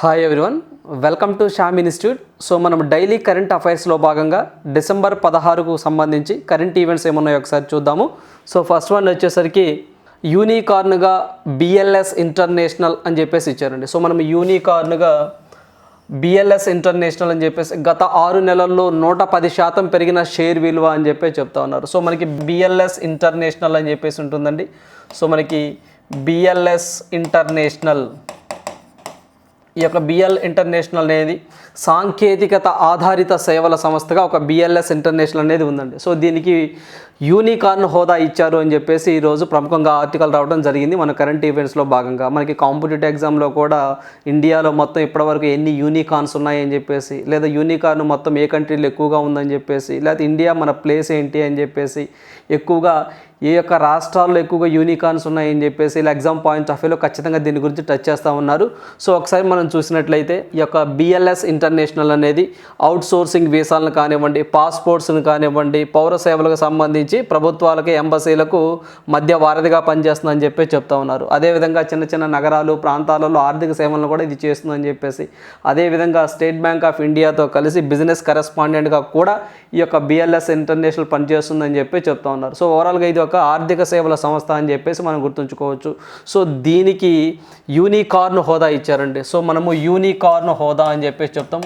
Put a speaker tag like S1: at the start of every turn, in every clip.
S1: Hi everyone welcome to Shyam institute so మనం daily current అఫైర్స్లో భాగంగా డిసెంబర్ పదహారుకు సంబంధించి కరెంట్ ఈవెంట్స్ ఏమున్నాయో ఒకసారి చూద్దాము. సో ఫస్ట్ వన్ వచ్చేసరికి యూనికార్న్గా బిఎల్ఎస్ ఇంటర్నేషనల్ అని చెప్పేసి ఇచ్చారండి. సో మనం యూనికార్న్గా బిఎల్ఎస్ ఇంటర్నేషనల్ అని చెప్పేసి గత ఆరు నెలల్లో నూట పది శాతం పెరిగిన షేర్ విలువ అని చెప్పి చెప్తా ఉన్నారు. సో మనకి బిఎల్ఎస్ ఇంటర్నేషనల్ అని చెప్పేసి ఉంటుందండి. సో మనకి బిఎల్ఎస్ ఇంటర్నేషనల్ ఈ యొక్క బిఎల్ ఇంటర్నేషనల్ అనేది సాంకేతికత ఆధారిత సేవల సంస్థగా ఒక బిఎల్ఎస్ ఇంటర్నేషనల్ అనేది ఉందండి. సో దీనికి యూనికార్న్ హోదా ఇచ్చారు అని చెప్పేసి ఈరోజు ప్రముఖంగా ఆర్టికల్ రావడం జరిగింది. మన కరెంట్ ఈవెంట్స్లో భాగంగా మనకి కాంపిటేటివ్ ఎగ్జామ్లో కూడా ఇండియాలో మొత్తం ఇప్పటివరకు ఎన్ని యూనికార్న్స్ ఉన్నాయని చెప్పేసి లేదా యూనికార్న్ మొత్తం ఏ కంట్రీలో ఎక్కువగా ఉందని చెప్పేసి లేకపోతే ఇండియా మన ప్లేస్ ఏంటి అని చెప్పేసి ఎక్కువగా ఏ యొక్క రాష్ట్రాల్లో ఎక్కువగా యూనికాన్స్ ఉన్నాయని చెప్పేసి ఇలా ఎగ్జామ్ పాయింట్ ఆఫ్ వ్యూలో ఖచ్చితంగా దీని గురించి టచ్ చేస్తూ ఉన్నారు. సో ఒకసారి మనం చూసినట్లయితే ఈ యొక్క బిఎల్ఎస్ ఇంటర్నేషనల్ అనేది అవుట్ సోర్సింగ్ వీసాలను కానివ్వండి పాస్పోర్ట్స్ని కానివ్వండి పౌర సేవలకు సంబంధించి ప్రభుత్వాలకి ఎంబసీలకు మధ్య వారధిగా పనిచేస్తుందని చెప్పి చెప్తా ఉన్నారు. అదేవిధంగా చిన్న చిన్న నగరాలు ప్రాంతాలలో ఆర్థిక సేవలను కూడా ఇది చేస్తుందని చెప్పేసి అదేవిధంగా స్టేట్ బ్యాంక్ ఆఫ్ ఇండియాతో కలిసి బిజినెస్ కరెస్పాండెంట్గా కూడా ఈ యొక్క బిఎల్ఎస్ ఇంటర్నేషనల్ పనిచేస్తుందని చెప్పి చెప్తా ఉన్నారు. సో ఓవరాల్గా ఇది ఒక ఆర్థిక సేవల సంస్థ అని చెప్పేసి మనం గుర్తుంచుకోవచ్చు. సో దీనికి యూనికార్న్ హోదా ఇచ్చారండి. సో మనము యూనికార్న్ హోదా అని చెప్పేసి చెప్తాం.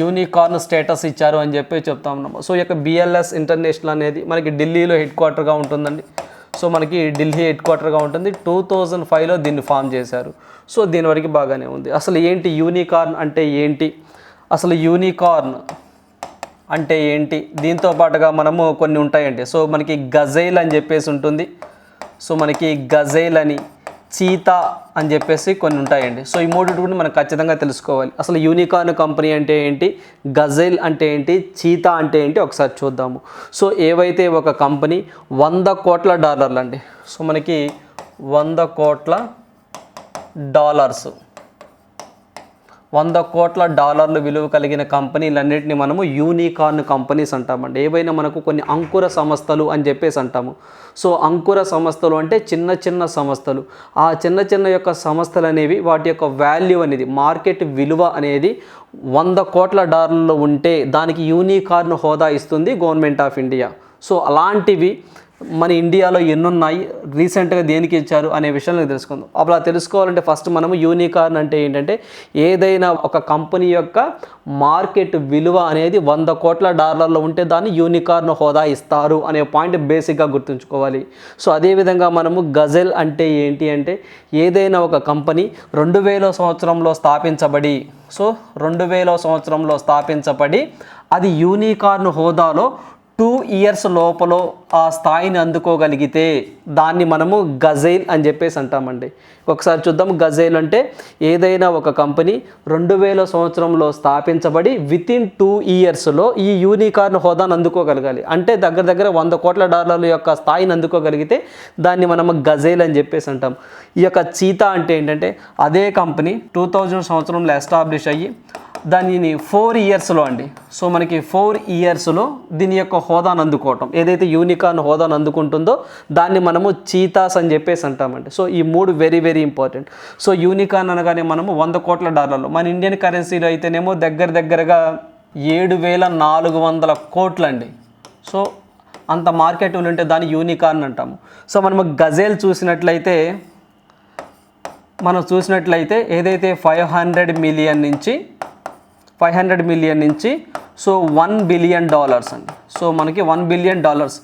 S1: యూనికార్న్ స్టేటస్ ఇచ్చారు అని చెప్పి చెప్తా ఉన్నాము సో ఈ యొక్క బిఎల్ఎస్ ఇంటర్నేషనల్ అనేది మనకి ఢిల్లీలో హెడ్ క్వార్టర్గా ఉంటుందండి. సో మనకి ఢిల్లీ హెడ్ క్వార్టర్గా ఉంటుంది. టూ థౌజండ్ ఫైవ్లో దీన్ని ఫామ్ చేశారు. సో దీని వరకు బాగానే ఉంది. అసలు ఏంటి యూనికార్న్ అంటే ఏంటి? అసలు యూనికార్న్ అంటే ఏంటి? దీంతో పాటుగా మనము కొన్ని ఉంటాయండి. సో మనకి గజైల్ అని చెప్పేసి ఉంటుంది. సో మనకి గజైల్ అని చీతా అని చెప్పేసి కొన్ని ఉంటాయండి. సో ఈ మూడు కూడా మనం ఖచ్చితంగా తెలుసుకోవాలి. అసలు యూనికార్న్ కంపెనీ అంటే ఏంటి? గజైల్ అంటే ఏంటి? చీతా అంటే ఏంటి? ఒకసారి చూద్దాము. సో ఏవైతే ఒక కంపెనీ వంద కోట్ల డాలర్లు అండి సో మనకి వంద కోట్ల డాలర్స్. వంద కోట్ల డాలర్లు విలువ కలిగిన కంపెనీలన్నింటినీ మనము యూనికార్న్ కంపెనీస్ అంటామండి. ఏవైనా మనకు కొన్ని అంకుర సంస్థలు అని చెప్పేసి అంటాము. సో అంకుర సంస్థలు అంటే చిన్న చిన్న సంస్థలు. ఆ చిన్న చిన్న యొక్క సంస్థలు అనేవి వాటి యొక్క వాల్యూ అనేది మార్కెట్ విలువ అనేది వంద కోట్ల డాలర్లు ఉంటే దానికి యూనికార్న్ హోదా ఇస్తుంది గవర్నమెంట్ ఆఫ్ ఇండియా. సో అలాంటివి మన ఇండియాలో ఎన్నున్నాయి? రీసెంట్గా దేనికి ఇచ్చారు అనే విషయాన్ని తెలుసుకుందాం. అప్పుడు తెలుసుకోవాలంటే ఫస్ట్ మనము యూనికార్న్ అంటే ఏంటంటే ఏదైనా ఒక కంపెనీ యొక్క మార్కెట్ విలువ అనేది వంద కోట్ల డాలర్లో ఉంటే దాన్ని యూనికార్న్ హోదా ఇస్తారు అనే పాయింట్ బేసిక్గా గుర్తుంచుకోవాలి. సో అదేవిధంగా మనము గజెల్ అంటే ఏంటి అంటే ఏదైనా ఒక కంపెనీ రెండు వేల సంవత్సరంలో స్థాపించబడి సో రెండు వేల సంవత్సరంలో స్థాపించబడి అది యూనికార్న్ హోదాలో టూ ఇయర్స్ లోపల ఆ స్థాయిని అందుకోగలిగితే దాన్ని మనము గజైల్ అని చెప్పేసి అంటామండి. ఒకసారి చూద్దాం గజైల్ అంటే ఏదైనా ఒక కంపెనీ రెండు వేల సంవత్సరంలో స్థాపించబడి విత్ ఇన్ టూ ఇయర్స్లో ఈ యూనికార్న్ హోదాను అందుకోగలగాలి. అంటే దగ్గర దగ్గర వంద కోట్ల డాలర్ల యొక్క స్థాయిని అందుకోగలిగితే దాన్ని మనము గజైల్ అని చెప్పేసి అంటాం. ఈ యొక్క చీతా అంటే ఏంటంటే అదే కంపెనీ టూ థౌజండ్ సంవత్సరంలో ఎస్టాబ్లిష్ అయ్యి దానిని ఫోర్ ఇయర్స్లో అండి. సో మనకి ఫోర్ ఇయర్స్లో దీని యొక్క హోదాను అందుకోవటం. ఏదైతే యూనికార్న్ హోదాను అందుకుంటుందో దాన్ని మనము చీతాస్ అని చెప్పేసి అంటామండి. సో ఈ మూడు very very important. So unicorn అనగానే మనము వంద కోట్ల డాలర్లు. మన ఇండియన్ కరెన్సీలో అయితేనేమో దగ్గర దగ్గరగా ఏడు వేల నాలుగు వందల కోట్లండి. సో అంత మార్కెట్ ఉంటే దాన్ని యూనికార్న్ అంటాము. సో మనము గజేల్ చూసినట్లయితే మనం చూసినట్లయితే ఏదైతే ఫైవ్ హండ్రెడ్ మిలియన్ నుంచి ఫైవ్ హండ్రెడ్ మిలియన్ నుంచి సో వన్ బిలియన్ డాలర్స్ అండి. సో మనకి వన్ బిలియన్ డాలర్స్.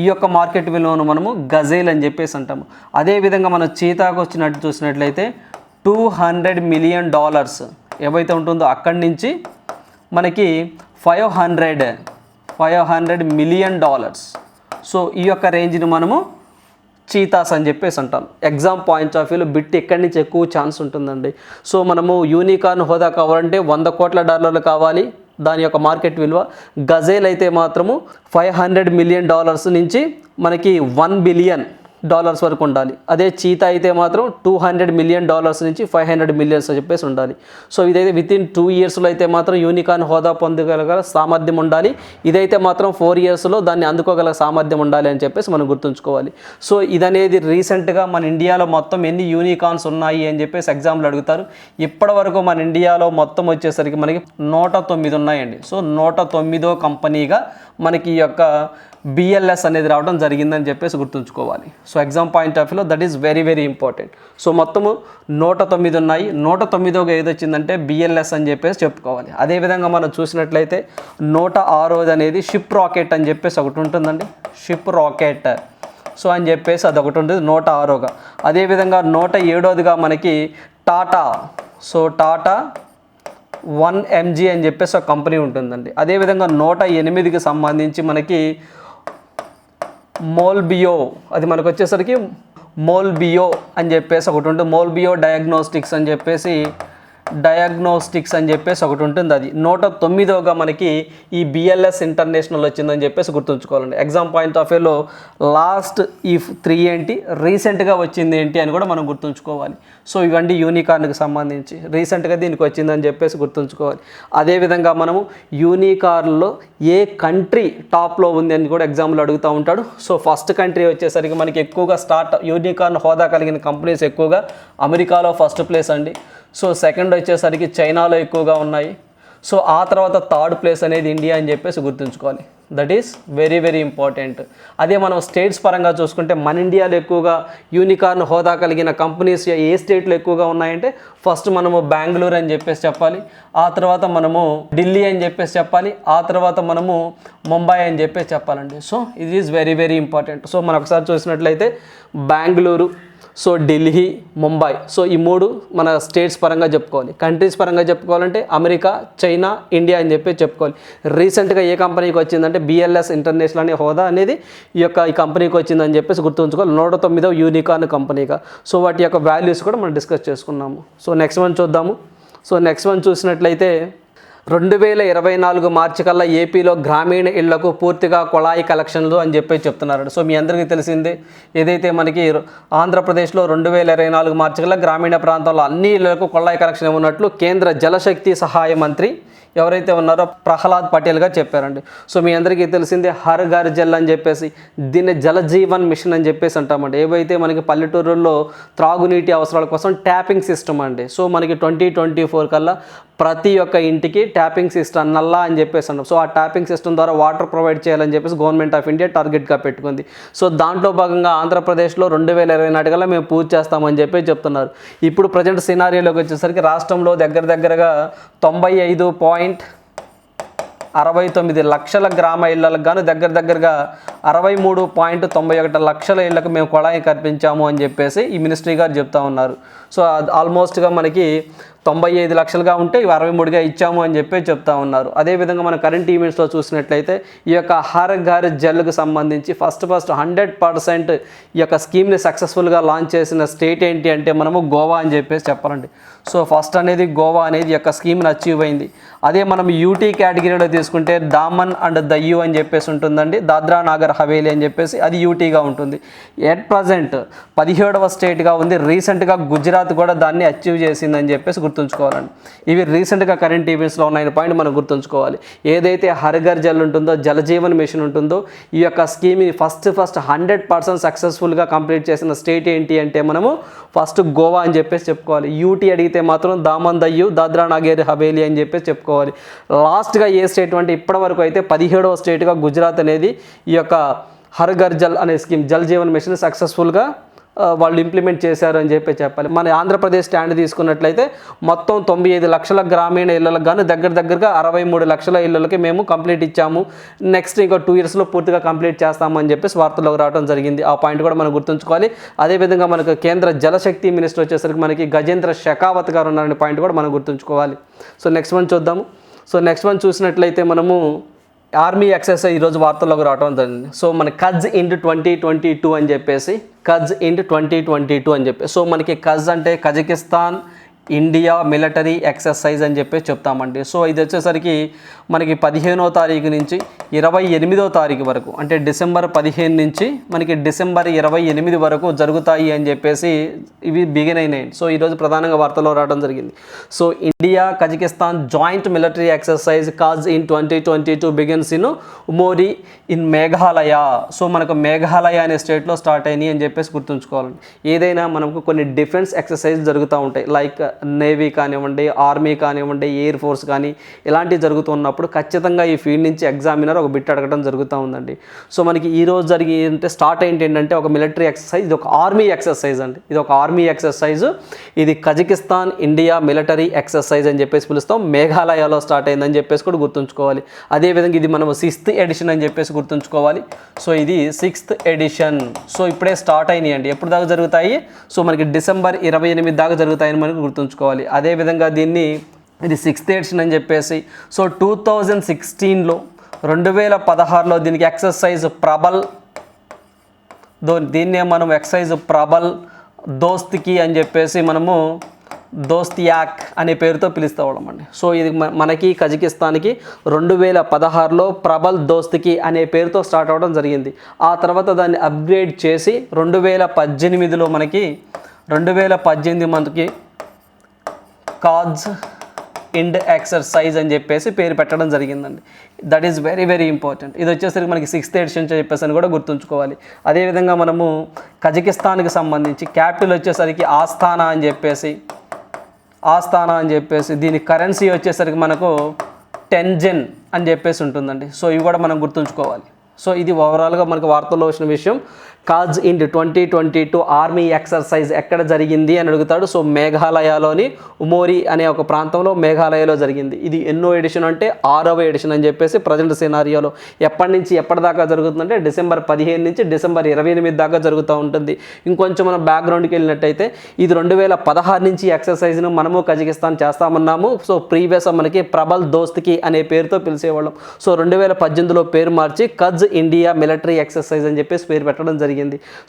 S1: ఈ యొక్క మార్కెట్ విలువను మనము గజేల్ అని చెప్పేసి అంటాము. అదేవిధంగా మనం చీతాకు వచ్చినట్టు చూసినట్లయితే టూ హండ్రెడ్ మిలియన్ డాలర్స్ ఏవైతే ఉంటుందో అక్కడి నుంచి మనకి five hundred five hundred million dollars. So ఈ యొక్క రేంజ్ని మనము చీతాస్ అని చెప్పేసి అంటాం. ఎగ్జామ్ పాయింట్స్ ఆఫ్ వ్యూలో బిట్ ఎక్కడి నుంచి ఎక్కువ ఛాన్స్ ఉంటుందండి. సో మనము యూనికార్న్ హోదా కావాలంటే వంద కోట్ల డాలర్లు కావాలి. దాని యొక్క మార్కెట్ విలువ గజేల్ అయితే మాత్రము ఫైవ్ హండ్రెడ్ మిలియన్ డాలర్స్ నుంచి మనకి వన్ బిలియన్ డాలర్స్ వరకు ఉండాలి. అదే చీతా అయితే మాత్రం టూ హండ్రెడ్ మిలియన్ డాలర్స్ నుంచి ఫైవ్ హండ్రెడ్ మిలియన్స్ అని చెప్పేసి ఉండాలి. సో ఇదైతే విత్ ఇన్ టూ ఇయర్స్లో అయితే మాత్రం యూనికాన్ హోదా పొందగల సామర్థ్యం ఉండాలి. ఇదైతే మాత్రం ఫోర్ ఇయర్స్లో దాన్ని అందుకోగల సామర్థ్యం ఉండాలి అని చెప్పేసి మనం గుర్తుంచుకోవాలి. సో ఇదనేది రీసెంట్గా మన ఇండియాలో మొత్తం ఎన్ని యూనికాన్స్ ఉన్నాయి అని చెప్పేసి ఎగ్జామ్లు అడుగుతారు. ఇప్పటి వరకు మన ఇండియాలో మొత్తం వచ్చేసరికి మనకి నూట తొమ్మిది ఉన్నాయండి. సో నూట తొమ్మిదో కంపెనీగా మనకి ఈ యొక్క బిఎల్ఎస్ అనేది రావడం జరిగిందని చెప్పేసి గుర్తుంచుకోవాలి. సో ఎగ్జామ్ పాయింట్ ఆఫ్ వ్యూలో that is very very important. So మొత్తము నూట తొమ్మిది ఉన్నాయి. నూట తొమ్మిదోగా ఏది వచ్చిందంటే బిఎల్ఎస్ అని చెప్పేసి చెప్పుకోవాలి. అదేవిధంగా మనం చూసినట్లయితే నూట ఆరోది అనేది షిప్ రాకెట్ అని చెప్పేసి ఒకటి ఉంటుందండి. షిప్ రాకెట్ సో అని చెప్పేసి అది ఒకటి ఉంటుంది. నూట ఆరోగా. అదేవిధంగా నూట ఏడోదిగా మనకి Tata. So Tata one MG అని చెప్పేసి ఒక కంపెనీ ఉంటుందండి. అదేవిధంగా నూట ఎనిమిదికి సంబంధించి మనకి మోల్బియో. అది మనకు వచ్చేసరికి మోల్బియో అని చెప్పేసి ఒకటి ఉంటుంది మోల్బియో డయాగ్నోస్టిక్స్ అని చెప్పేసి డయాగ్నోస్టిక్స్ అని చెప్పేసి ఒకటి ఉంటుంది. అది నూట తొమ్మిదోగా మనకి ఈ బిఎల్ఎస్ ఇంటర్నేషనల్ వచ్చిందని చెప్పేసి గుర్తుంచుకోవాలండి. ఎగ్జామ్ పాయింట్ ఆఫ్ వ్యూలో లాస్ట్ ఈ త్రీ ఏంటి? రీసెంట్గా వచ్చింది ఏంటి అని కూడా మనం గుర్తుంచుకోవాలి. సో ఇవన్నీ యూనికార్న్కి సంబంధించి. రీసెంట్గా దీనికి వచ్చిందని చెప్పేసి గుర్తుంచుకోవాలి. అదేవిధంగా మనము యూనికార్న్లో ఏ కంట్రీ టాప్లో ఉంది అని కూడా ఎగ్జామ్లో అడుగుతూ ఉంటాడు. సో ఫస్ట్ కంట్రీ వచ్చేసరికి మనకి ఎక్కువగా స్టార్ట్ యూనికార్న్ హోదా కలిగిన కంపెనీస్ ఎక్కువగా అమెరికాలో ఫస్ట్ ప్లేస్ అండి. సో సెకండ్ వచ్చేసరికి చైనాలో ఎక్కువగా ఉన్నాయి. సో ఆ తర్వాత థర్డ్ ప్లేస్ అనేది ఇండియా అని చెప్పేసి గుర్తుంచుకోవాలి. That is very very important అదే మనం స్టేట్స్ పరంగా చూసుకుంటే మన ఇండియాలో ఎక్కువగా యూనికార్న్ హోదా కలిగిన కంపెనీస్ ఏ స్టేట్లో ఎక్కువగా ఉన్నాయంటే ఫస్ట్ మనము బెంగళూరు అని చెప్పేసి చెప్పాలి. ఆ తర్వాత మనము ఢిల్లీ అని చెప్పేసి చెప్పాలి. ఆ తర్వాత మనము ముంబై అని చెప్పేసి చెప్పాలండి. సో ఇది is very very important so మనం ఒకసారి చూసినట్లయితే బెంగళూరు సో ఢిల్లీ ముంబై. సో ఈ మూడు మన స్టేట్స్ పరంగా చెప్పుకోవాలి. కంట్రీస్ పరంగా చెప్పుకోవాలంటే అమెరికా చైనా ఇండియా అని చెప్పి చెప్పుకోవాలి. రీసెంట్గా ఏ కంపెనీకి వచ్చిందంటే బిఎల్ఎస్ ఇంటర్నేషనల్ అనే హోదా అనేది ఈ యొక్క ఈ కంపెనీకి వచ్చిందని చెప్పేసి గుర్తుంచుకోవాలి. నూట తొమ్మిదో యూనికార్న్ కంపెనీగా. సో వాటి యొక్క వాల్యూస్ కూడా మనం డిస్కస్ చేసుకున్నాము. సో నెక్స్ట్ వన్ చూద్దాము. సో నెక్స్ట్ వన్ చూసినట్లయితే రెండు వేల ఇరవై నాలుగు మార్చి కల్లా ఏపీలో గ్రామీణ ఇళ్ళకు పూర్తిగా కొళాయి కలెక్షన్లు అని చెప్పి చెప్తున్నారు సో మీ అందరికీ తెలిసిందే ఏదైతే మనకి ఆంధ్రప్రదేశ్లో రెండు వేల ఇరవై నాలుగు మార్చి కల్లా గ్రామీణ ప్రాంతాల్లో అన్ని ఇళ్ళకు కొళాయి కలెక్షన్ ఉన్నట్లు కేంద్ర జలశక్తి సహాయ మంత్రి ఎవరైతే ఉన్నారో ప్రహ్లాద్ పటేల్ గారు చెప్పారండి. సో మీ అందరికీ తెలిసిందే హర్ ఘర్ జల్ అని చెప్పేసి దీన్ని జలజీవన్ మిషన్ అని చెప్పేసి అంటామండి. ఏవైతే మనకి పల్లెటూరుల్లో త్రాగునీటి అవసరాల కోసం ట్యాపింగ్ సిస్టమ్ అండి. సో మనకి ట్వంటీ ట్వంటీ ఫోర్ కల్లా ప్రతి ఒక్క ఇంటికి ట్యాపింగ్ సిస్టమ్ నల్లా అని చెప్పేసి అన్నాం సో ఆ ట్యాపింగ్ సిస్టమ్ ద్వారా వాటర్ ప్రొవైడ్ చేయాలని చెప్పేసి గవర్నమెంట్ ఆఫ్ ఇండియా టార్గెట్గా పెట్టుకుంది. సో దాంట్లో భాగంగా ఆంధ్రప్రదేశ్లో రెండు వేల ఇరవై నాటికల్లా మేము పూర్తి చేస్తామని చెప్పి చెప్తున్నారు. ఇప్పుడు ప్రజెంట్ సినారియోలోకి వచ్చేసరికి రాష్ట్రంలో దగ్గర దగ్గరగా తొంభై ఐదు పాయింట్ అరవై తొమ్మిది లక్షల గ్రామ ఇళ్ళకు గాను దగ్గర దగ్గరగా అరవై మూడు పాయింట్ తొంభై ఒకటి లక్షల ఇళ్ళకు మేము కొళాయి కల్పించాము అని చెప్పేసి ఈ మినిస్ట్రీ గారు చెప్తా ఉన్నారు. సో ఆల్మోస్ట్గా మనకి తొంభై ఐదు లక్షలుగా ఉంటే ఇవి అరవై మూడుగా ఇచ్చాము అని చెప్పి చెప్తా ఉన్నారు. అదేవిధంగా మన కరెంట్ ఈవెంట్స్లో చూసినట్లయితే ఈ యొక్క హర్ ఘర్ జల్కు సంబంధించి ఫస్ట్ ఫస్ట్ హండ్రెడ్ పర్సెంట్ ఈ యొక్క స్కీమ్ని సక్సెస్ఫుల్గా లాంచ్ చేసిన స్టేట్ ఏంటి అంటే మనము గోవా అని చెప్పేసి చెప్పాలండి. సో ఫస్ట్ అనేది గోవా అనేది ఈ యొక్క స్కీమ్ని అచీవ్ అయింది. అదే మనం యూటీ కేటగిరీలో తీసుకుంటే దామన్ అండ్ దయ్యు అని చెప్పేసి ఉంటుందండి దాద్రా నాగర్ హవేలీ అని చెప్పేసి అది యూటీగా ఉంటుంది. ఎట్ ప్రజెంట్ పదిహేడవ స్టేట్గా ఉంది రీసెంట్గా గుజరాత్ కూడా దాన్ని అచీవ్ చేసిందని చెప్పేసి గుర్తుంచుకోవాలండి. ఇవి రీసెంట్గా కరెంట్ ఈవెంట్స్లో ఉన్న పాయింట్ మనం గుర్తుంచుకోవాలి. ఏదైతే హరిగర్ జల్ ఉంటుందో జలజీవన్ మిషన్ ఉంటుందో ఈ యొక్క స్కీమ్ని ఫస్ట్ ఫస్ట్ హండ్రెడ్ పర్సెంట్ సక్సెస్ఫుల్గా కంప్లీట్ చేసిన స్టేట్ ఏంటి అంటే మనము ఫస్ట్ గోవా అని చెప్పేసి చెప్పుకోవాలి. యూటీ అడిగితే మాత్రం దామన్ దయ్యు దాద్రా నాగేర్ హవేలీ అని చెప్పేసి చెప్పుకోవాలి. లాస్ట్గా ఏ స్టేట్ అంటే ఇప్పటివరకు అయితే పదిహేడవ స్టేట్గా గుజరాత్ అనేది ఈ యొక్క హర్ ఘర్ జల్ అనే స్కీమ్ జల్ జీవన్ మిషన్ సక్సెస్ఫుల్గా వాళ్ళు ఇంప్లిమెంట్ చేశారు అని చెప్పి చెప్పాలి. మన ఆంధ్రప్రదేశ్ స్టాండ్ తీసుకున్నట్లయితే మొత్తం తొంభై ఐదు లక్షల గ్రామీణ ఇళ్ళకు గాను దగ్గర దగ్గరగా అరవై మూడు లక్షల ఇళ్ళకి మేము కంప్లీట్ ఇచ్చాము. నెక్స్ట్ ఇంకో టూ ఇయర్స్లో పూర్తిగా కంప్లీట్ చేస్తామని చెప్పేసి వార్తల్లోకి రావడం జరిగింది. ఆ పాయింట్ కూడా మనం గుర్తుంచుకోవాలి. అదేవిధంగా మనకు కేంద్ర జలశక్తి మినిస్టర్ వచ్చేసరికి మనకి గజేంద్ర షెకావత్ గారు ఉన్నారనే పాయింట్ కూడా మనం గుర్తుంచుకోవాలి. సో నెక్స్ట్ వన్ చూద్దాము. సో నెక్స్ట్ వన్ చూసినట్లయితే మనము ఆర్మీ ఎక్సైజ్ ఈరోజు వార్తల్లోకి రావడం జరిగింది. సో మన కజ్ ఇండ్ ట్వంటీ ట్వంటీ టూ అని చెప్పేసి కజ్ ఇండ్ ట్వంటీ ట్వంటీ టూ అని చెప్పి సో మనకి కజ్ అంటే కజకిస్తాన్ ఇండియా మిలిటరీ ఎక్సర్సైజ్ అని చెప్పేసి చెప్తామండి. సో ఇది వచ్చేసరికి మనకి పదిహేనో తారీఖు నుంచి ఇరవై ఎనిమిదో తారీఖు వరకు అంటే డిసెంబర్ పదిహేను నుంచి మనకి డిసెంబర్ ఇరవై ఎనిమిది వరకు జరుగుతాయి అని చెప్పేసి ఇవి బిగిన్ అయినాయి. సో ఈరోజు ప్రధానంగా వార్తల్లో రావడం జరిగింది. So India Kazakhstan joint military exercise Kazind twenty twenty two begins in Umroi in Meghalaya. So మనకు మేఘాలయ అనే స్టేట్లో స్టార్ట్ అయినాయి అని చెప్పేసి గుర్తుంచుకోవాలండి. ఏదైనా మనకు కొన్ని డిఫెన్స్ ఎక్సర్సైజ్ జరుగుతూ ఉంటాయి. లైక్ నేవీ కానివ్వండి ఆర్మీ కానివ్వండి ఎయిర్ ఫోర్స్ కానీ ఇలాంటివి జరుగుతున్నప్పుడు ఖచ్చితంగా ఈ ఫీల్డ్ నుంచి ఎగ్జామినర్ ఒక బిట్ అడగడం జరుగుతూ ఉందండి. సో మనకి ఈ రోజు జరిగి అంటే స్టార్ట్ అయింది ఏంటంటే ఒక మిలిటరీ ఎక్సర్సైజ్ ఇది ఒక ఆర్మీ ఎక్సర్సైజ్ అండి. ఇది ఒక ఆర్మీ ఎక్సర్సైజ్. ఇది కజకిస్తాన్ ఇండియా మిలిటరీ ఎక్సర్సైజ్ అని చెప్పేసి పిలుస్తాం. మేఘాలయలో స్టార్ట్ అయిందని చెప్పేసి కూడా గుర్తుంచుకోవాలి. అదేవిధంగా ఇది మనం సిక్స్త్ ఎడిషన్ అని చెప్పేసి గుర్తుంచుకోవాలి. సో ఇది సిక్స్త్ ఎడిషన్. సో ఇప్పుడే స్టార్ట్ అయినాయి అండి ఎప్పుడు దాకా జరుగుతాయి? సో మనకి డిసెంబర్ ఇరవై ఎనిమిది దాకా జరుగుతాయని మనకు గుర్తుంచుకోవాలి. అదేవిధంగా దీన్ని ఇది సిక్స్త్ ఎడిషన్ అని చెప్పేసి సో టూ థౌజండ్ సిక్స్టీన్లో రెండు వేల పదహారులో దీనికి ఎక్సర్సైజ్ ప్రబల్ దో దీన్నే మనం ఎక్సర్సైజ్ ప్రబల్ దోస్తికి అని చెప్పేసి మనము దోస్త్ యాక్ అనే పేరుతో పిలుస్తూ వాళ్ళమండి సో ఇది మనకి కజకిస్తాన్కి రెండు వేల పదహారులో ప్రబల్ దోస్తికి అనే పేరుతో స్టార్ట్ అవ్వడం జరిగింది. ఆ తర్వాత దాన్ని అప్గ్రేడ్ చేసి రెండు వేల పద్దెనిమిదిలో మనకి రెండు వేల పద్దెనిమిది మనకి కాజ్ ఇండ్ ఎక్సర్సైజ్ అని చెప్పేసి పేరు పెట్టడం జరిగిందండి. That is very very important ఇది వచ్చేసరికి మనకి సిక్స్త్ ఎడిషన్ అని చెప్పేసి అని కూడా గుర్తుంచుకోవాలి. అదేవిధంగా మనము కజకిస్తాన్కి సంబంధించి క్యాపిటల్ వచ్చేసరికి ఆస్థానా అని చెప్పేసి ఆస్థానా అని చెప్పేసి దీని కరెన్సీ వచ్చేసరికి మనకు టెన్జెన్ అని చెప్పేసి ఉంటుందండి. సో ఇవి కూడా మనం గుర్తుంచుకోవాలి. సో ఇది ఓవరాల్గా మనకు వార్తల్లో వచ్చిన విషయం. Kazind twenty twenty two army exercise ఎక్కడ జరిగింది అని అడుగుతాడు. సో మేఘాలయలోని ఉమోరి అనే ఒక ప్రాంతంలో మేఘాలయలో జరిగింది. ఇది ఎన్నో ఎడిషన్ అంటే ఆరవ ఎడిషన్ అని చెప్పేసి ప్రజెంట్ సినారియోలో ఎప్పటి నుంచి ఎప్పటిదాకా జరుగుతుందంటే డిసెంబర్ పదిహేను నుంచి డిసెంబర్ ఇరవై ఎనిమిది దాకా జరుగుతూ ఉంటుంది. ఇంకొంచెం మనం బ్యాక్గ్రౌండ్కి వెళ్ళినట్టయితే ఇది రెండు వేల పదహారు నుంచి ఎక్సర్సైజ్ను మనము కజకిస్తాన్ చేస్తామన్నాము. సో ప్రీవియస్ మనకి ప్రబల్ దోస్త్కి అనే పేరుతో పిలిచేవాళ్ళం. సో రెండు వేల పద్దెనిమిదిలో పేరు మార్చి కజ్ ఇండియా మిలిటరీ ఎక్సర్సైజ్ అని చెప్పేసి పేరు పెట్టడం జరిగింది.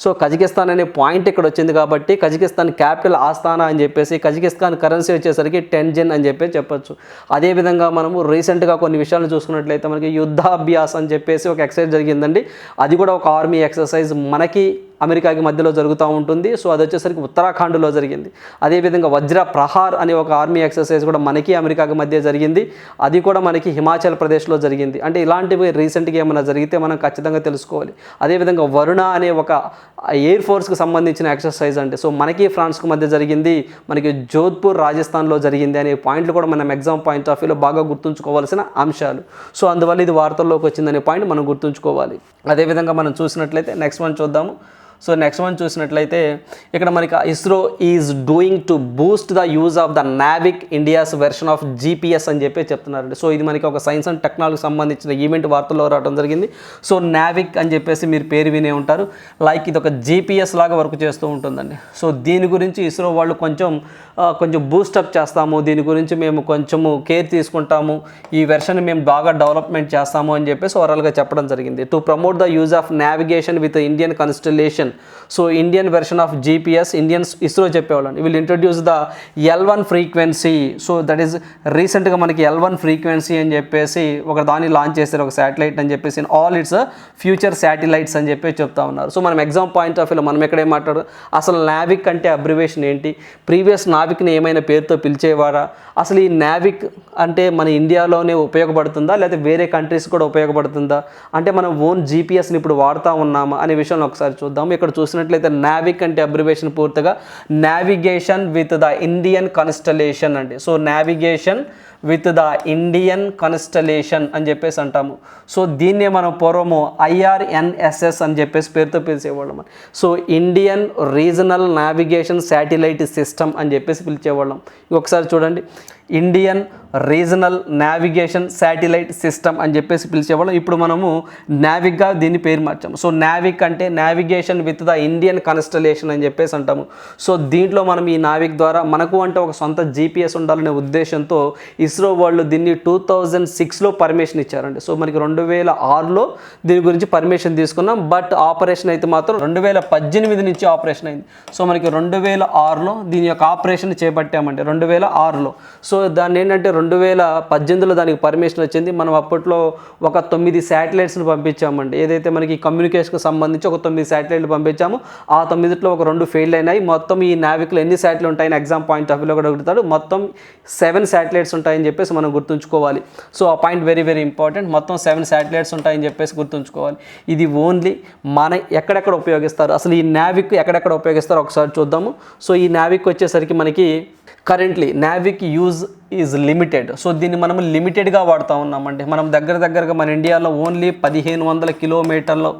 S1: సో కజకిస్తాన్ అనే పాయింట్ ఇక్కడ వచ్చింది కాబట్టి కజకిస్తాన్ క్యాపిటల్ ఆస్థానా అని చెప్పేసి కజకిస్తాన్ కరెన్సీ వచ్చేసరికి టెన్జెన్ అని చెప్పి చెప్పొచ్చు. అదేవిధంగా మనము రీసెంట్గా కొన్ని విషయాలు చూసుకున్నట్లయితే మనకి యుద్ధాభ్యాస్ అని చెప్పేసి ఒక ఎక్సర్సైజ్ జరిగిందండి. అది కూడా ఒక ఆర్మీ ఎక్సర్సైజ్ మనకి అమెరికాకి మధ్యలో జరుగుతూ ఉంటుంది. సో అది వచ్చేసరికి ఉత్తరాఖండ్లో జరిగింది. అదేవిధంగా వజ్ర ప్రహార్ అనే ఒక ఆర్మీ ఎక్సర్సైజ్ కూడా మనకి అమెరికాకి మధ్య జరిగింది. అది కూడా మనకి హిమాచల్ ప్రదేశ్లో జరిగింది. అంటే ఇలాంటివి రీసెంట్గా ఏమైనా జరిగితే మనం ఖచ్చితంగా తెలుసుకోవాలి. అదేవిధంగా వరుణ అనే ఒక ఎయిర్ ఫోర్స్కి సంబంధించిన ఎక్సర్సైజ్ అంటే సో మనకి ఫ్రాన్స్కి మధ్య జరిగింది. మనకి జోధ్పూర్ రాజస్థాన్లో జరిగింది అనే పాయింట్లు కూడా మనం ఎగ్జామ్ పాయింట్ ఆఫ్ వ్యూలో బాగా గుర్తుంచుకోవాల్సిన అంశాలు. సో అందువల్ల ఇది వార్తల్లోకి వచ్చిందనే పాయింట్ మనం గుర్తుంచుకోవాలి. అదేవిధంగా మనం చూసినట్లయితే నెక్స్ట్ వన్ చూద్దాము. సో నెక్స్ట్ వన్ చూసినట్లయితే ఇక్కడ మనకి ISRO is doing to boost the use of the NavIC India's version of GPS అని చెప్పి చెప్తున్నారండి. సో ఇది మనకి ఒక సైన్స్ అండ్ టెక్నాలజీకి సంబంధించిన ఈవెంట్ వార్తల్లో రావడం జరిగింది. సో నావిక్ అని చెప్పేసి మీరు పేరు వినే ఉంటారు. లైక్ ఇది ఒక జీపీఎస్ లాగా వర్క్ చేస్తూ ఉంటుందండి. సో దీని గురించి ఇస్రో వాళ్ళు కొంచెం కొంచెం బూస్టప్ చేస్తాము. దీని గురించి మేము కొంచెము కేర్ తీసుకుంటాము. ఈ వెర్షన్ మేము బాగా డెవలప్మెంట్ చేస్తాము అని చెప్పేసి ఓవరాల్గా చెప్పడం జరిగింది. To promote the use of navigation with Indian constellation so Indian version of GPS Indian ISRO చెప్పేవాళ్ళండి will introduce the L one frequency so that is రీసెంట్గా మనకి ఎల్ వన్ ఫ్రీక్వెన్సీ అని చెప్పేసి ఒక దాన్ని లాంచ్ చేశారు ఒక శాటిలైట్ అని చెప్పేసి ఆల్ ఇట్స్ ఫ్యూచర్ శాటిలైట్స్ అని చెప్పి చెప్తా ఉన్నారు. సో మనం ఎగ్జామ్ పాయింట్ ఆఫ్ వ్యూలో మనం ఎక్కడే మాట్లాడు అసలు నావిక్ అంటే అబ్రివేషన్ ఏంటి? ప్రీవియస్ నావిక్ని ఏమైనా పేరుతో పిలిచేవారా? అసలు ఈ నావిక్ అంటే మన ఇండియాలోనే ఉపయోగపడుతుందా? లేదా వేరే కంట్రీస్ కూడా ఉపయోగపడుతుందా? అంటే మనం ఓన్ జీపీఎస్ని ఇప్పుడు వాడుతూ ఉన్నామా? అనే విషయంలో ఒకసారి చూద్దాం. ఇక్కడ చూసినట్లయితే నావిక్ అంటే అబ్రివేషన్ పూర్తిగా navigation with the Indian constellation అండి. So navigation with the Indian constellation అని చెప్పేసి అంటాము. సో దీన్నే మనం పూర్వము ఐఆర్ఎన్ఎస్ఎస్ అని చెప్పేసి పేరుతో పిలిచేవాళ్ళం so Indian regional navigation satellite system అని చెప్పేసి పిలిచేవాళ్ళం. ఒకసారి చూడండి. Indian regional navigation satellite system అని చెప్పేసి పిలిచేవాళ్ళం. ఇప్పుడు మనము నావిక్గా దీన్ని పేరు మార్చాము. సో నావిక్ అంటే navigation with the Indian constellation అని చెప్పేసి అంటాము. సో దీంట్లో మనం ఈ నావిక్ ద్వారా మనకు అంటే ఒక సొంత జీపీఎస్ ఉండాలనే ఉద్దేశంతో ఇస్రో వాళ్ళు దీన్ని టూ థౌజండ్ సిక్స్లో పర్మిషన్ ఇచ్చారండి. సో మనకి రెండు వేల ఆరులో దీని గురించి పర్మిషన్ తీసుకున్నాం. బట్ ఆపరేషన్ అయితే మాత్రం రెండు వేల పద్దెనిమిది నుంచి ఆపరేషన్ అయింది. సో మనకి రెండు వేల ఆరులో దీని యొక్క ఆపరేషన్ చేపట్టామండి. రెండు వేల ఆరులో. సో దాన్ని ఏంటంటే రెండు వేల పద్దెనిమిదిలో దానికి పర్మిషన్ వచ్చింది. మనం అప్పట్లో ఒక తొమ్మిది శాటిలైట్స్ని పంపించామండి. ఏదైతే మనకి కమ్యూనికేషన్కి సంబంధించి ఒక తొమ్మిది శాటిలైట్లు పంపించాము ఆ తొమ్మిదిలో ఒక రెండు ఫెయిల్ అయినాయి. మొత్తం ఈ నావిక్లో ఎన్ని శాటిలైట్ ఉంటాయని ఎగ్జామ్ పాయింట్ ఆఫ్ వ్యూలో కూడా అడుగుతాడు మొత్తం సెవెన్ శాటిలైట్స్ ఉంటాయని చెప్పేసి మనం గుర్తుంచుకోవాలి. సో ఆ పాయింట్ వెరీ వెరీ ఇంపార్టెంట్. మొత్తం సెవెన్ శాటిలైట్స్ ఉంటాయని చెప్పేసి గుర్తుంచుకోవాలి. ఇది ఓన్లీ మన ఎక్కడెక్కడ ఉపయోగిస్తారు? అసలు ఈ నావిక్ ఎక్కడెక్కడ ఉపయోగిస్తారో ఒకసారి చూద్దాము. సో ఈ నావిక్ వచ్చేసరికి మనకి currently NavIC use is limited so దీన్ని మనం లిమిటెడ్గా వాడుతూ ఉన్నామండి. మనం దగ్గర దగ్గరగా మన ఇండియాలో ఓన్లీ పదిహేను వందల కిలోమీటర్లు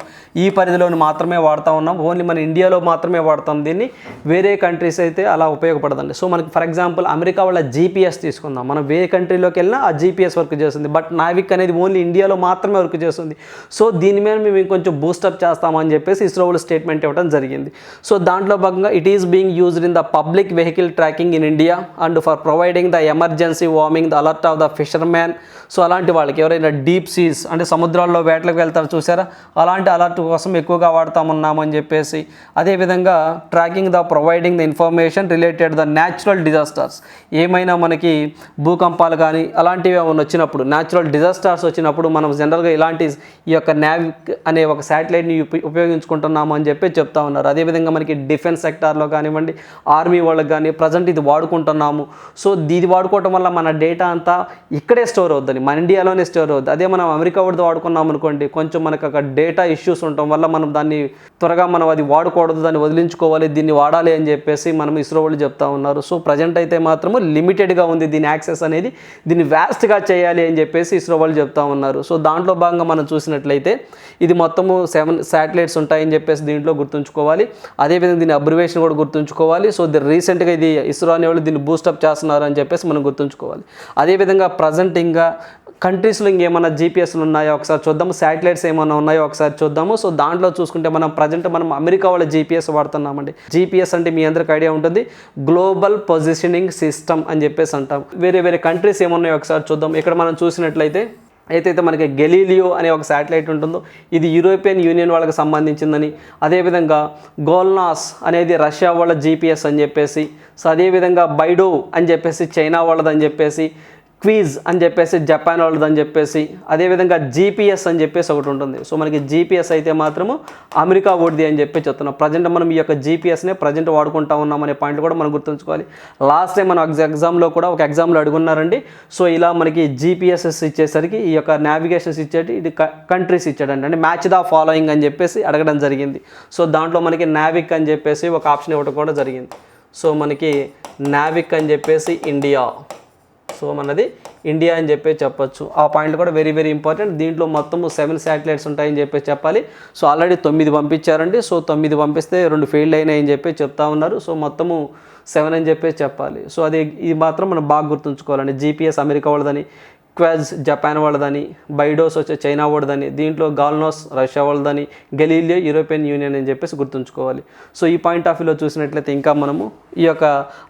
S1: ఈ పరిధిలోని మాత్రమే వాడుతూ ఉన్నాం. ఓన్లీ మన ఇండియాలో మాత్రమే వాడతాం. దీన్ని వేరే కంట్రీస్ అయితే అలా ఉపయోగపడదండి. సో మనకి ఫర్ ఎగ్జాంపుల్ అమెరికా వాళ్ళ జీపీఎస్ తీసుకుందాం. మనం వేరే కంట్రీలోకి వెళ్ళినా ఆ జీపీఎస్ వర్క్ చేస్తుంది. బట్ నావిక్ అనేది ఓన్లీ ఇండియాలో మాత్రమే వర్క్ చేస్తుంది. సో దీని మీద మేము ఇంకొంచెం బూస్టప్ చేస్తామని చెప్పేసి ఇస్రో వాళ్ళు స్టేట్మెంట్ ఇవ్వడం జరిగింది. సో దాంట్లో భాగంగా it is being used in the public vehicle tracking in India and for providing the emergency warming the alert of the fisherman so అలాంటి వాళ్ళకి ఎవరైనా డీప్ సీస్ అంటే సముద్రాల్లో వేటలకు వెళ్తారు చూసారా? అలాంటి అలర్ట్ కోసం ఎక్కువగా వాడతామన్నామని చెప్పేసి అదేవిధంగా tracking the providing the information related the natural disasters ఏమైనా మనకి భూకంపాలు కానీ అలాంటివి ఏమైనా వచ్చినప్పుడు న్యాచురల్ డిజాస్టర్స్ వచ్చినప్పుడు మనం జనరల్గా ఇలాంటి ఈ యొక్క నావిక్ అనే ఒక శాటిలైట్ని ఉపయోగించుకుంటున్నాము అని చెప్పి చెప్తా ఉన్నారు. అదేవిధంగా మనకి డిఫెన్స్ సెక్టార్లో కానివ్వండి ఆర్మీ వాళ్ళకి కానీ ప్రజెంట్ ఇది వాడుకుంటున్నాము. సో ఇది వాడుకోవటం వల్ల మన డేటా అంతా ఇక్కడే స్టోర్ అవుద్దని మన ఇండియాలోనే స్టోర్ అవుద్ది. అదే మనం అమెరికా వాడితో వాడుకున్నాం అనుకోండి కొంచెం మనకు అక్కడ డేటా ఇష్యూస్ ఉండటం వల్ల మనం దాన్ని త్వరగా మనం అది వాడకూడదు దాన్ని వదిలించుకోవాలి దీన్ని వాడాలి అని చెప్పేసి మనం ఇస్రో వాళ్ళు చెప్తా ఉన్నారు. సో ప్రజెంట్ అయితే మాత్రము లిమిటెడ్గా ఉంది దీని యాక్సెస్ అనేది దీన్ని వ్యాస్ట్గా చేయాలి అని చెప్పేసి ఇస్రో వాళ్ళు చెప్తా ఉన్నారు. సో దాంట్లో భాగంగా మనం చూసినట్లయితే ఇది మొత్తము సెవెన్ శాటిలైట్స్ ఉంటాయని చెప్పేసి దీంట్లో గుర్తుంచుకోవాలి. అదేవిధంగా దీని అబ్రివేషన్ కూడా గుర్తుంచుకోవాలి. సో రీసెంట్గా ఇది ఇస్రో అనేవాళ్ళు దీన్ని బూస్టప్ చేస్తున్నారు అని చెప్పేసి మనం గుర్తుంచుకోవాలి. అదేవిధంగా ప్రజెంట్ ఇంకా కంట్రీస్లో ఇంకేమైనా జీపీఎస్లు ఉన్నాయో? ఒకసారి చూద్దాము. శాటిలైట్స్ ఏమైనా ఉన్నాయో? ఒకసారి చూద్దాము. సో దాంట్లో చూసుకుంటే మనం ప్రజెంట్ మనం అమెరికా వాళ్ళ జీపీఎస్ వాడుతున్నామండి. జీపీఎస్ అంటే మీ అందరికి ఐడియా ఉంటుంది. గ్లోబల్ పొజిషనింగ్ సిస్టమ్ అని చెప్పేసి అంటాం. వేరే వేరే కంట్రీస్ ఏమున్నాయో ఒకసారి చూద్దాం. ఇక్కడ మనం చూసినట్లయితే ఏదైతే మనకి గెలీలియో అనే ఒక శాటిలైట్ ఉంటుందో ఇది యూరోపియన్ యూనియన్ వాళ్ళకి సంబంధించిందని అదేవిధంగా గోల్నాస్ అనేది రష్యా వాళ్ళ జీపీఎస్ అని చెప్పేసి సో అదేవిధంగా బైడో అని చెప్పేసి చైనా వాళ్ళదని చెప్పేసి క్వీజ్ అని చెప్పేసి జపాన్ వాళ్ళది అని చెప్పేసి అదేవిధంగా జీపీఎస్ అని చెప్పేసి ఒకటి ఉంటుంది. సో మనకి జీపీఎస్ అయితే మాత్రము అమెరికా ఓడిది అని చెప్పి చెప్తున్నాం. ప్రజెంట్ మనం ఈ యొక్క జీపీఎస్నే ప్రజెంట్ వాడుకుంటా ఉన్నాం అనే పాయింట్ కూడా మనం గుర్తుంచుకోవాలి. లాస్ట్ టైం మనం ఎగ్జామ్లో కూడా ఒక ఎగ్జామ్లో అడుగున్నారండి. సో ఇలా మనకి జీపీఎస్ఎస్ ఇచ్చేసరికి ఈ యొక్క నావిగేషన్స్ ఇచ్చేటి ఇది కంట్రీస్ ఇచ్చాడండి. అంటే మ్యాచ్ ద ఫాలోయింగ్ అని చెప్పేసి అడగడం జరిగింది. సో దాంట్లో మనకి నావిక్ అని చెప్పేసి ఒక ఆప్షన్ ఇవ్వడం కూడా జరిగింది. సో మనకి నావిక్ అని చెప్పేసి ఇండియా సో మనది ఇండియా అని చెప్పి చెప్పొచ్చు. ఆ పాయింట్ కూడా వెరీ వెరీ ఇంపార్టెంట్ దీంట్లో మొత్తము సెవెన్ శాటిలైట్స్ ఉంటాయని చెప్పి చెప్పాలి. సో ఆల్రెడీ తొమ్మిది పంపించారండి. సో తొమ్మిది పంపిస్తే రెండు ఫెయిల్ అయినాయని చెప్పి చెప్తా ఉన్నారు. సో మొత్తము సెవెన్ అని చెప్పేసి చెప్పాలి. సో అది ఇది మాత్రం మనం బాగా గుర్తుంచుకోవాలండి. జీపీఎస్ అమెరికా వాళ్ళదని క్వాజ్ జపాన్ వాళ్ళదని బైడోస్ వచ్చే చైనా వాళ్ళదని దీంట్లో గాల్నోస్ రష్యా వాళ్ళదని గెలీలియో యూరోపియన్ యూనియన్ అని చెప్పేసి గుర్తుంచుకోవాలి. సో ఈ పాయింట్ ఆఫ్ వ్యూలో చూసినట్లయితే ఇంకా మనము ఈ యొక్క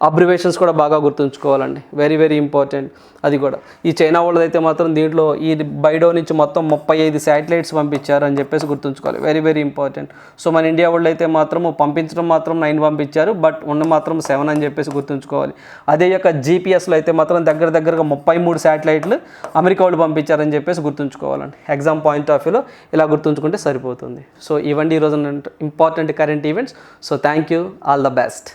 S1: అబ్రివేషన్స్ కూడా బాగా గుర్తుంచుకోవాలండి. వెరీ వెరీ ఇంపార్టెంట్ అది కూడా. ఈ చైనా వాళ్ళదైతే మాత్రం దీంట్లో ఈ బైడో నుంచి మొత్తం ముప్పై ఐదు శాటిలైట్స్ పంపించారు అని చెప్పేసి గుర్తుంచుకోవాలి. వెరీ వెరీ ఇంపార్టెంట్ సో మన ఇండియా వాళ్ళు అయితే మాత్రం పంపించడం మాత్రం నైన్ పంపించారు బట్ ఉన్న మాత్రం సెవెన్ అని చెప్పేసి గుర్తుంచుకోవాలి. అదే యొక్క జీపీఎస్లో అయితే మాత్రం దగ్గర దగ్గరగా ముప్పై మూడు శాటిలైట్లు అమెరికా వాళ్ళు పంపించారని చెప్పేసి గుర్తుంచుకోవాలండి. ఎగ్జామ్ పాయింట్ ఆఫ్ వ్యూలో ఇలా గుర్తుంచుకుంటే సరిపోతుంది. సో ఇవ్వండి ఈరోజు important current events so thank you all the best